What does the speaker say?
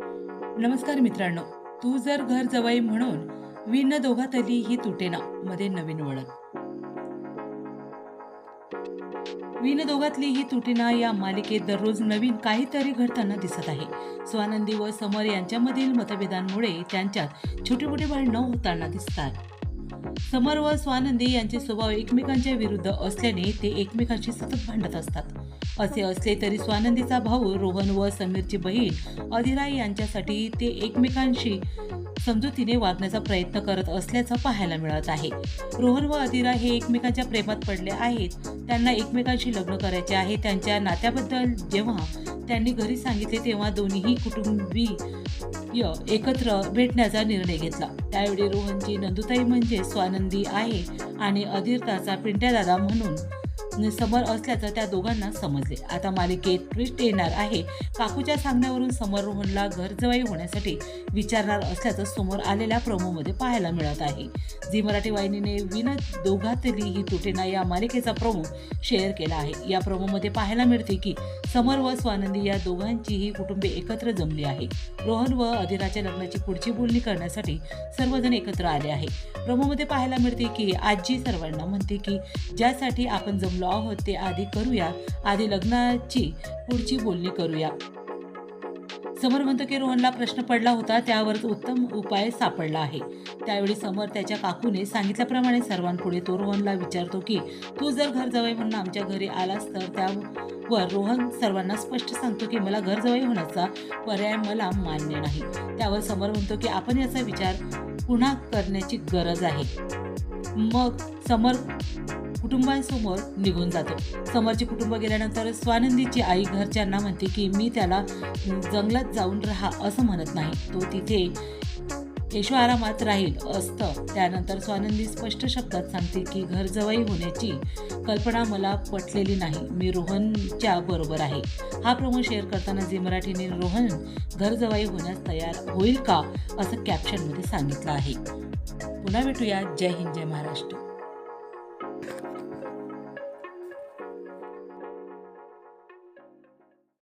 नमस्कार मित्रांनो तू जर घर जवाई म्हणून विण दोघातली ही तुटेना मध्ये नवीन वळण. विण दोघातली ही तुटेना या मालिकेत दररोज नवीन काहीतरी घडताना दिसत आहे. स्वानंदी व समर यांच्यामधील मतभेदांमुळे त्यांच्यात छोटे मोठे भांडणं होताना दिसतात. समर व स्वानंदी यांचे स्वभाव एकमेकांच्या विरुद्ध असल्याने ते एकमेकांशी सतत भांडत असतात. असे असले तरी स्वानंदीचा भाऊ रोहन व समीरची बहीण अधिरा यांच्यासाठी ते एकमेकांशी समजुतीने वागण्याचा प्रयत्न करत असल्याचं पाहायला मिळत आहे. रोहन व अधिरा हे एकमेकांच्या प्रेमात पडले आहेत. त्यांना एकमेकांशी लग्न करायचे आहे. त्यांच्या नात्याबद्दल जेव्हा त्यांनी घरी सांगितले तेव्हा दोन्हीही कुटुंबीय एकत्र भेटण्याचा निर्णय घेतला. त्यावेळी रोहनची नंदुताई म्हणजे स्वानंदी आहे आणि अधीरताचा पिंट्या दादा म्हणून समर असल्याचं त्या दोघांना समजले. आता मालिकेत ट्विस्ट येणार आहे. काकूच्या सांगण्यावरून समर रोहनला घरजवाई होण्यासाठी विचारणार असल्याचं समोर आलेल्या प्रोमोमध्ये पाहायला मिळत आहे. झी मराठी वाहिनीने विन दोघातली ही तुटेना या मालिकेचा प्रोमो शेअर केला आहे. या प्रोमोमध्ये पाहायला मिळते की समर व स्वानंदी या दोघांचीही कुटुंबे एकत्र जमली आहे. रोहन व अधिराच्या लग्नाची पुढची बोलणी करण्यासाठी सर्वजण एकत्र आले आहे. प्रोमोमध्ये पाहायला मिळते की आजी सर्वांना म्हणते की ज्यासाठी आपण जमलो लॉ होते आधी करूया. आधी लग्नाची पुढची बोलणी करूया. समर म्हणतो की रोहनला प्रश्न पडला होता त्यावर उत्तम उपाय सापडला आहे. त्यावेळी समर त्याच्या काकूने सांगितल्याप्रमाणे सर्वांपुढे तो रोहनला विचारतो की तू जर घर जवळ म्हणून आमच्या घरी आलास तर त्यावर रोहन सर्वांना स्पष्ट सांगतो की मला घर जवळ होण्याचा पर्याय मला मान्य नाही. त्यावर समर म्हणतो की आपण याचा विचार पुन्हा करण्याची गरज आहे. मग समर कुटुंबांसमोर निघून जातो. समरचे कुटुंब गेल्यानंतर स्वानंदीची आई घरच्यांना म्हणते की मी त्याला जंगलात जाऊन राहा असं म्हणत नाही. तो तिथे येशो आरामात राहील असतं. त्यानंतर स्वानंदी स्पष्ट शब्दात सांगते की घरजवाई होण्याची कल्पना मला पटलेली नाही. मी रोहनच्या बरोबर आहे. हा प्रमो शेअर करताना जी मराठीने रोहन घरजवाई होण्यास तयार होईल का असं कॅप्शनमध्ये सांगितलं आहे. पुन्हा भेटूया. जय हिंद जय महाराष्ट्र.